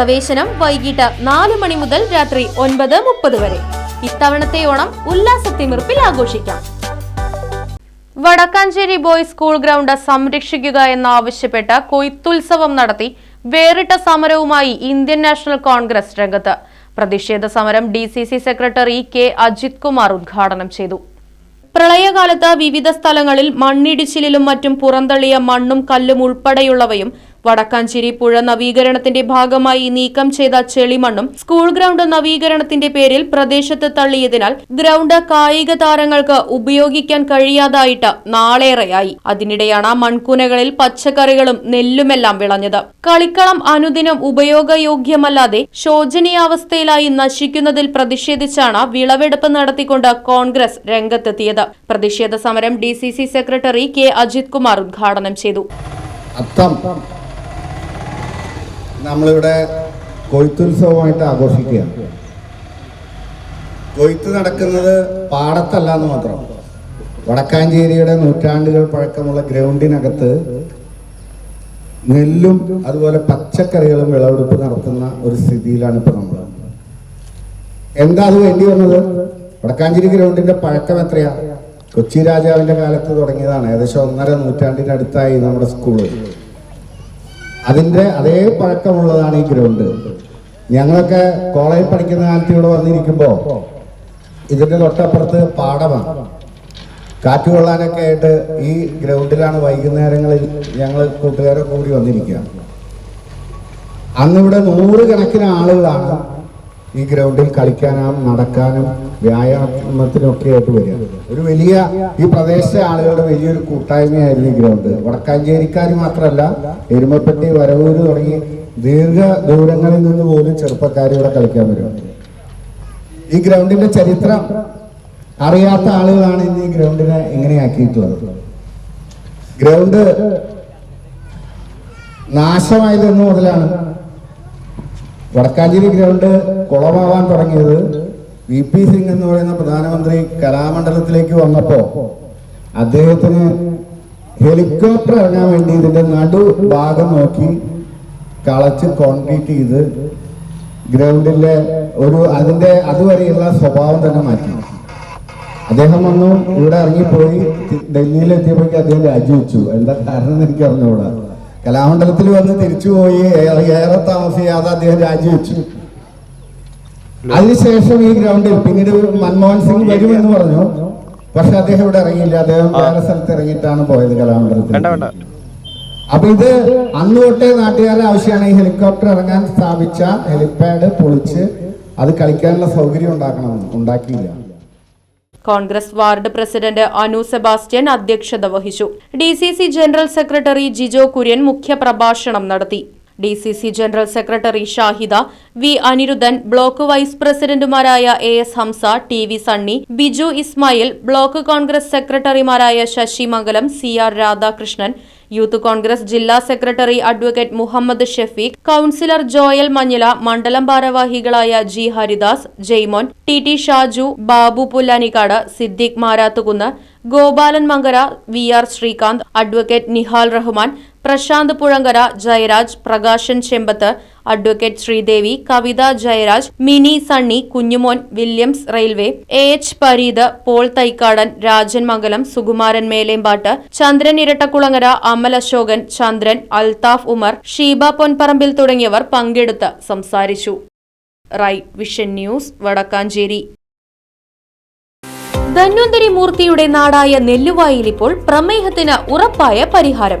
പ്രവേശനം വൈകിട്ട് നാല് മണി മുതൽ രാത്രി ഒൻപത് മുപ്പത് വരെ. ഇത്തവണത്തെ ഓണം ഉല്ലാസത്തിമിർപ്പിൽ ആഘോഷിക്കാം. വടക്കാഞ്ചേരി ബോയ്സ് സ്കൂൾ ഗ്രൗണ്ട് സംരക്ഷിക്കുക എന്നാവശ്യപ്പെട്ട് കൊയ്ത്തുത്സവം നടത്തി വേറിട്ട സമരവുമായി ഇന്ത്യൻ നാഷണൽ കോൺഗ്രസ് രംഗത്ത്. പ്രതിഷേധ സമരം D C C secretary K Ajith Kumar ഉദ്ഘാടനം ചെയ്തു. പ്രളയകാലത്ത് വിവിധ സ്ഥലങ്ങളിൽ മണ്ണിടിച്ചിലിലും മറ്റും പുറന്തള്ളിയ മണ്ണും കല്ലും ഉൾപ്പെടെയുള്ളവയും വടക്കാഞ്ചേരി പുഴ നവീകരണത്തിന്റെ ഭാഗമായി നീക്കം ചെയ്ത ചെളിമണ്ണും സ്കൂൾ ഗ്രൗണ്ട് നവീകരണത്തിന്റെ പേരിൽ പ്രദേശത്ത് തള്ളിയതിനാൽ ഗ്രൗണ്ട് കായിക താരങ്ങൾക്ക് ഉപയോഗിക്കാൻ കഴിയാതായിട്ട് നാളേറെയായി. അതിനിടെയാണ് മൺകുനകളിൽ പച്ചക്കറികളും നെല്ലുമെല്ലാം വിളഞ്ഞത്. കളിക്കളം അനുദിനം ഉപയോഗയോഗ്യമല്ലാതെ ശോചനീയാവസ്ഥയിലായി നശിക്കുന്നതിൽ പ്രതിഷേധിച്ചാണ് വിളവെടുപ്പ് നടത്തിക്കൊണ്ട് കോൺഗ്രസ് രംഗത്തെത്തിയത്. പ്രതിഷേധ സമരം D secretary K Ajith Kumar ഉദ്ഘാടനം ചെയ്തു. നമ്മളിവിടെ കൊയ്ത്തുത്സവമായിട്ട് ആഘോഷിക്കുകയാണ്. കൊയ്ത്ത് നടക്കുന്നത് പാടത്തല്ല എന്ന് മാത്രം. വടക്കാഞ്ചേരിയുടെ നൂറ്റാണ്ടുകൾ പഴക്കമുള്ള ഗ്രൗണ്ടിനകത്ത് നെല്ലും അതുപോലെ പച്ചക്കറികളും വിളവെടുപ്പ് നടത്തുന്ന ഒരു സ്ഥിതിയിലാണ് ഇപ്പോൾ നമ്മൾ. എന്താ അത് വേണ്ടി വന്നത്? വടക്കാഞ്ചേരി ഗ്രൗണ്ടിന്റെ പഴക്കം എത്രയാ? കൊച്ചി രാജാവിന്റെ കാലത്ത് തുടങ്ങിയതാണ്. ഏകദേശം ഒന്നര നൂറ്റാണ്ടിന്റെ അടുത്തായി നമ്മുടെ സ്കൂൾ. അതിന്റെ അതേ പഴക്കമുള്ളതാണ് ഈ ഗ്രൗണ്ട്. ഞങ്ങളൊക്കെ കോളേജിൽ പഠിക്കുന്ന കാലത്ത് ഇവിടെ വന്നിരിക്കുമ്പോൾ ഇതിന്റെ തൊട്ടപ്പുറത്ത് പാടമാണ്. കാറ്റ് കൊള്ളാനൊക്കെ ആയിട്ട് ഈ ഗ്രൗണ്ടിലാണ് വൈകുന്നേരങ്ങളിൽ ഞങ്ങൾ കൂട്ടുകാരെ കൂടി വന്നിരിക്കുക. അന്നിവിടെ നൂറുകണക്കിന് ആളുകളാണ് ഈ ഗ്രൗണ്ടിൽ കളിക്കാനും നടക്കാനും വ്യായാമത്തിനൊക്കെ ആയിട്ട് വരിക. ഒരു വലിയ ഈ പ്രദേശത്തെ ആളുകളുടെ വലിയൊരു കൂട്ടായ്മയായിരുന്നു ഈ ഗ്രൗണ്ട്. വടക്കാഞ്ചേരിക്കാർ മാത്രമല്ല എരുമപ്പെട്ടി വരവൂര് തുടങ്ങി ദീർഘ ദൂരങ്ങളിൽ നിന്ന് പോലും ചെറുപ്പക്കാർ ഇവിടെ കളിക്കാൻ വരും ഈ ഗ്രൗണ്ടിന്റെ ചരിത്രം അറിയാത്ത ആളുകളാണ് ഇന്ന് ഈ ഗ്രൗണ്ടിനെ എങ്ങനെയാക്കിയിട്ടുള്ളത് ഗ്രൗണ്ട് നാശമായതെന്ന് മുതലാണ് വടക്കാഞ്ചേരി ഗ്രൗണ്ട് കുളമാവാൻ തുടങ്ങിയത് വി പി സിംഗ് എന്ന് പറയുന്ന പ്രധാനമന്ത്രി കലാമണ്ഡലത്തിലേക്ക് വന്നപ്പോ അദ്ദേഹത്തിന് ഹെലികോപ്റ്റർ ഇറങ്ങാൻ വേണ്ടി ഇതിന്റെ നടു ഭാഗം നോക്കി കളച്ച് കോൺക്രീറ്റ് ചെയ്ത് ഗ്രൗണ്ടിലെ ഒരു അതിന്റെ അതുവരെയുള്ള സ്വഭാവം തന്നെ മാറ്റി. അദ്ദേഹം വന്നു ഇവിടെ ഇറങ്ങിപ്പോയി ഡൽഹിയിൽ എത്തിയപ്പോഴേക്ക് അദ്ദേഹം രാജിവെച്ചു. എന്താ കാരണം എനിക്ക് അറിഞ്ഞുകൂടാ കലാമണ്ഡലത്തിൽ വന്ന് തിരിച്ചുപോയി ഏറെ ഏറെ താമസിയാതെ അദ്ദേഹം രാജിവെച്ചു. അതിനുശേഷം ഈ ഗ്രൗണ്ടിൽ പിന്നീട് മൻമോഹൻ സിംഗ് വരുമെന്ന് പറഞ്ഞു. പക്ഷെ അദ്ദേഹം ഇവിടെ ഇറങ്ങിയില്ല. അദ്ദേഹം വേറെ സ്ഥലത്ത് ഇറങ്ങിയിട്ടാണ് പോയത് കലാമണ്ഡലത്തിൽ. അപ്പൊ ഇത് അന്ന് തൊട്ടേ നാട്ടുകാരുടെ ആവശ്യമാണ് ഈ ഹെലികോപ്റ്റർ ഇറങ്ങാൻ സ്ഥാപിച്ച ഹെലിപാഡ് പൊളിച്ച് അത് കളിക്കാനുള്ള സൗകര്യം ഉണ്ടാക്കണം. ഉണ്ടാക്കിയില്ല. Congress ward president Anu Sebastian അധ്യക്ഷത വഹിച്ചു. D general secretary Jijo Kurian മുഖ്യപ്രഭാഷണം നടത്തി. D C C general secretary Shahida V Anirudhan block vice പ്രസിഡന്റുമാരായ A S Hamsa T V Sunny Biju Ismail block Congress സെക്രട്ടറിമാരായ Sasi Mangalam C R Radhakrishnan youth Congress ജില്ലാ secretary advocate Muhammed Shefeeq councillor Joel Manjila മണ്ഡലം ഭാരവാഹികളായ G Haridas Jaimon T T Shaju Babu Pullanikkad Siddique Marathukunnu Gopalan Mankara V R Sreekanth advocate Nihal Rahman Prasanth Puzhankara Jayaraj Prakashan Chembath advocate Sreedevi Kavitha Jayaraj Mini Sunny Kunjumon Williams railway A H Pareeth Paul Thaikkadan Rajan Mangalam Sukumaran Melempatt Chandran Irattakulangara Amal Ashokan Chandran Althaf Umar Sheeba Ponparambil തുടങ്ങിയവർ പങ്കെടുത്ത് സംസാരിച്ചു. Right vision news Vadakkanchery. Dhanvantari മൂർത്തിയുടെ നാടായ നെല്ലുവായിൽ ഇപ്പോൾ പ്രമേഹത്തിന് ഉറപ്പായ പരിഹാരം.